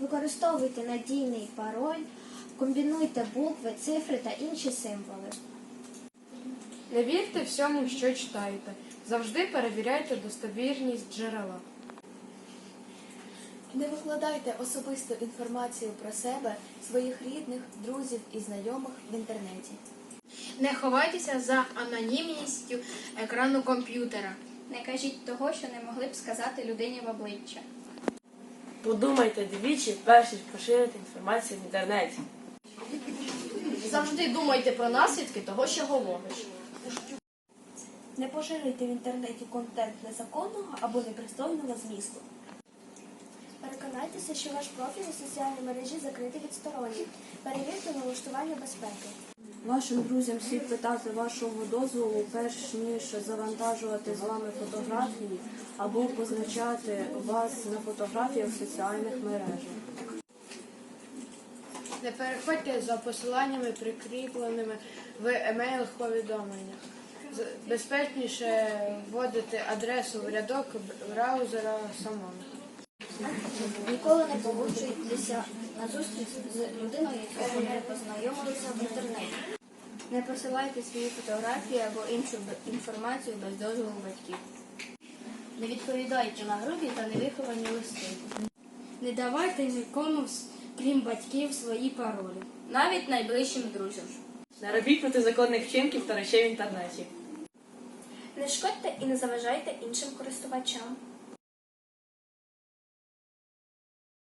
Використовуйте надійний пароль, комбінуйте букви, цифри та інші символи. Не вірте всьому, що читаєте. Завжди перевіряйте достовірність джерела. Не викладайте особисту інформацію про себе, своїх рідних, друзів і знайомих в інтернеті. Не ховайтеся за анонімністю екрану комп'ютера. Не кажіть того, що не могли б сказати людині в обличчя. Подумайте двічі, перш ніж поширити інформацію в інтернеті. Завжди думайте про наслідки того, що говориш. Не поширюйте в інтернеті контент незаконного або непристойного змісту. Переконайтеся, що ваш профіль у соціальній мережі закритий від сторонніх. Перевірте налаштування безпеки. Вашим друзям слід питати вашого дозволу, перш ніж завантажувати з вами фотографії або позначати вас на фотографіях в соціальних мережах. Не переходьте за посиланнями, прикріпленими в емейлах повідомленнях. Безпечніше вводити адресу в рядок браузера самому. Ніколи не погоджуйтеся на зустріч з людиною, якою не познайомилися в інтернеті. Не посилайте свої фотографії або іншу інформацію без дозволу батьків. Не відповідайте на грубі та невиховані листи. Не давайте нікому, крім батьків, свої паролі, навіть найближчим друзям. Не робіть протизаконних вчинків та речей в інтернеті. Не шкодьте і не заважайте іншим користувачам.